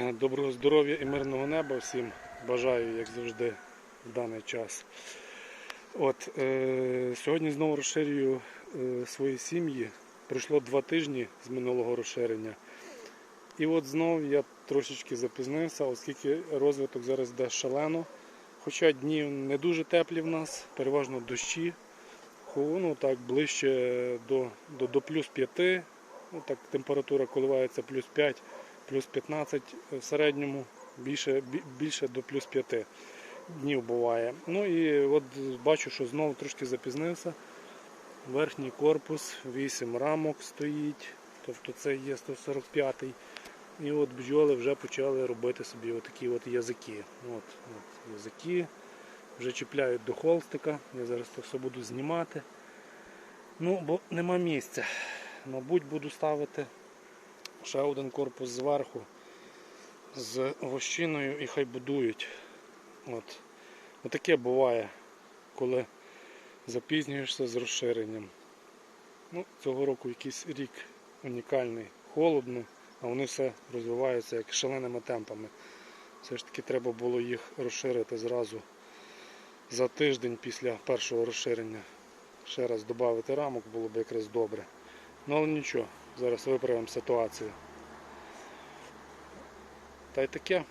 Доброго здоров'я і мирного неба всім бажаю, як завжди, в даний час. От, е, сьогодні знову розширюю е, свої сім'ї. Пройшло два тижні з минулого розширення. І от знов я трошечки запізнився, оскільки розвиток зараз йде шалено. Хоча дні не дуже теплі в нас, переважно дощі. Ну, так, ближче до, до, до плюс 5. Ну, так, температура коливається плюс 5 плюс 15 в середньому, більше, більше до плюс 5 днів буває. Ну і от бачу, що знову трошки запізнився. Верхній корпус, 8 рамок стоїть, тобто це є 145-й. І от бджоли вже почали робити собі отакі от язики. От, от язики вже чіпляють до холстика. Я зараз це все буду знімати. Ну, бо нема місця. Мабуть, буду ставити ще один корпус зверху з вощиною і хай будують. От. Отаке буває, коли запізнюєшся з розширенням. Ну, цього року якийсь рік унікальний, холодно, а вони все розвиваються як шаленими темпами. Все ж таки треба було їх розширити зразу за тиждень після першого розширення. Ще раз додати рамок було б якраз добре. Ну але нічого, зараз виправимо ситуацію. Та й таке.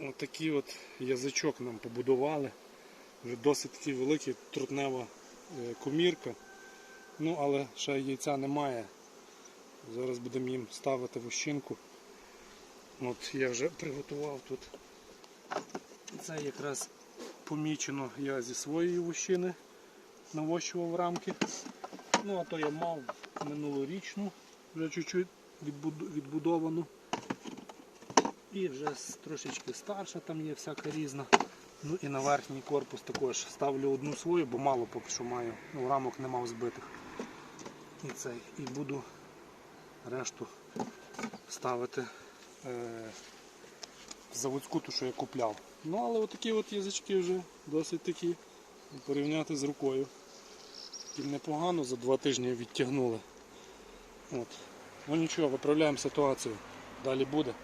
Отакий от язичок нам побудували. Вже досить такий великий трутнева е, комірка. Ну, але ще яйця немає. Зараз будемо їм ставити вощинку. От я вже приготував тут. Це якраз помічено я зі своєї вощини навощував рамки. Ну, а то я мав минулорічну, вже чуть-чуть відбудовану. І вже трошечки старша там є всяка різна. Ну і на верхній корпус також ставлю одну свою, бо мало поки що маю. Ну, рамок не мав збитих. І цей. І буду решту ставити е, в заводську ту, що я купляв. Ну але отакі от язички вже досить такі. Порівняти з рукою. І непогано за два тижні відтягнули. От. Ну нічого, виправляємо ситуацію. Далі буде.